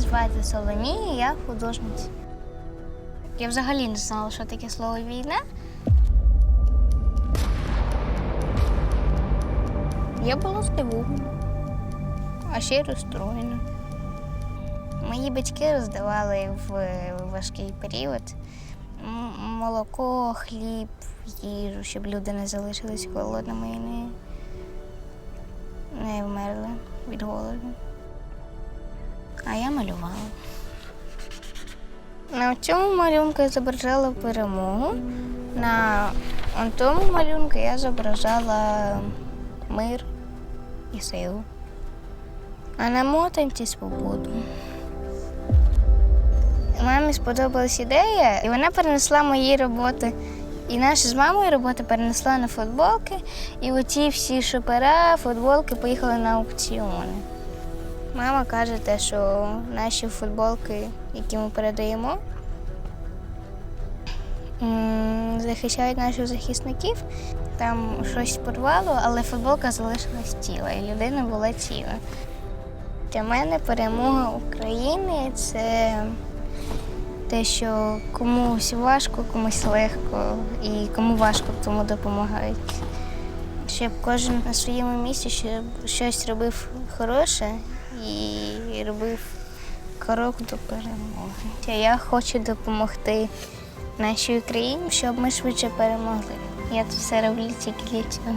звати Соломія, я художниця. Я взагалі не знала, що таке слово війна. Я була здивована, а ще й розстроєна. Мої батьки роздавали в важкий період молоко, хліб, їжу, щоб люди не залишились голодними і не, не вмерли від голоду. А я малювала. На цьому малюнку я зображала перемогу. На тому малюнку я зображала мир і силу. А на мотанці свободу. Мамі сподобалась ідея, і вона перенесла мої роботи. І наша з мамою роботи перенесла на футболки, і оці всі шопера, футболки поїхали на аукціони. Мама каже, те, що наші футболки, які ми передаємо, захищають наших захисників. Там щось порвало, але футболка залишилась ціла, і людина була ціла. Для мене перемога України це те, що комусь важко, комусь легко, і кому важко, тому допомагають. Щоб кожен на своєму місці щось робив хороше і робив крок до перемоги. Я хочу допомогти нашій Україні, щоб ми швидше перемогли. Я це все роблю тільки для цього.